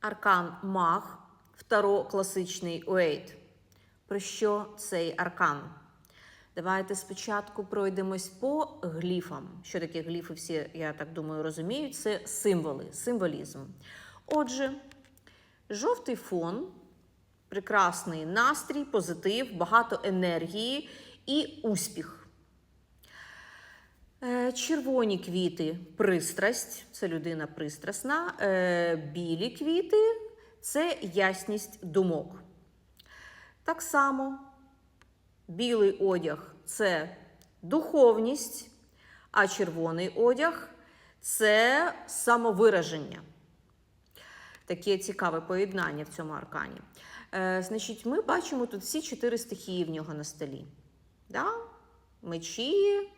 Аркан Маг, второ класичний Уейт. Про що цей аркан? Давайте спочатку пройдемось по гліфам. Що таке гліфи, всі, я так думаю, розуміють. Це символи, символізм. Отже, жовтий фон, прекрасний настрій, позитив, багато енергії і успіх. Е, Червоні квіти пристрасть, це людина пристрасна. Е, Білі квіти це ясність думок. Так само білий одяг це духовність, а червоний одяг це самовираження. Таке цікаве поєднання в цьому аркані. Е, значить, ми бачимо тут всі чотири стихії в нього на столі. Да? Мечі,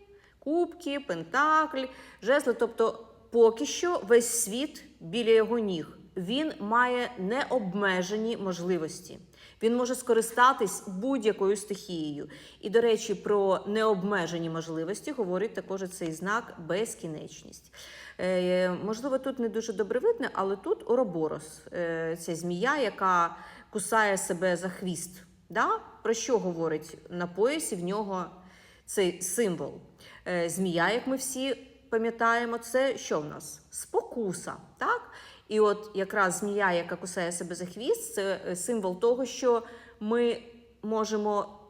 кубки, пентакль, жезли. Тобто, поки що весь світ біля його ніг. Він має необмежені можливості. Він може скористатись будь-якою стихією. І, до речі, про необмежені можливості говорить також цей знак безкінечність. Е, можливо, тут не дуже добре видно, але тут Ороборос, е, ця змія, яка кусає себе за хвіст. Да? Про що говорить на поясі в нього цей символ? Е, змія, як ми всі пам'ятаємо, це що в нас? Спокуса. так? І от якраз змія, яка кусає себе за хвіст, це е, символ того, що ми можемо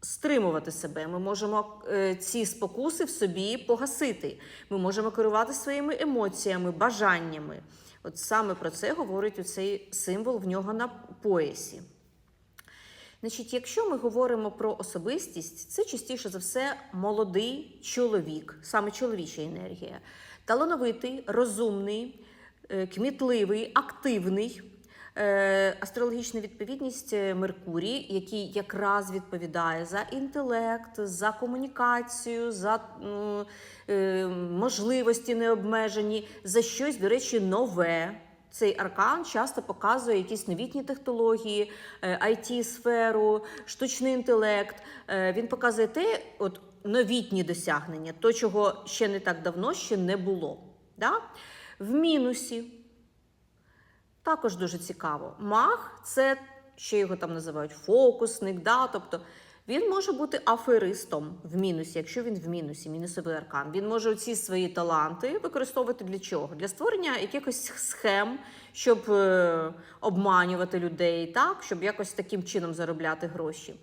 стримувати себе, ми можемо е, ці спокуси в собі погасити. Ми можемо керувати своїми емоціями, бажаннями. От саме про це говорить цей символ в нього на поясі. Значить, якщо ми говоримо про особистість, це частіше за все молодий чоловік, саме чоловіча енергія, талановитий, розумний, е, кмітливий, активний. Е, Астрологічна відповідність е, Меркурій, який якраз відповідає за інтелект, за комунікацію, за можливості необмежені, за щось, до речі, нове. Цей аркан часто показує якісь новітні технології, it сферу штучний інтелект. Е, Він показує те, от новітні досягнення, то, чого ще не так давно ще не було. Да? В мінусі також дуже цікаво. Маг це ще його там називають фокусник, да? тобто він може бути аферистом в мінусі, якщо він в мінусі, мінусовий аркан. Він може ці свої таланти використовувати для чого? Для створення якихось схем, щоб е, обманювати людей, так? щоб якось таким чином заробляти гроші.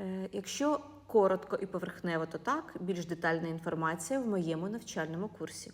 Е, якщо коротко і поверхнево, то так, більш детальна інформація в моєму навчальному курсі.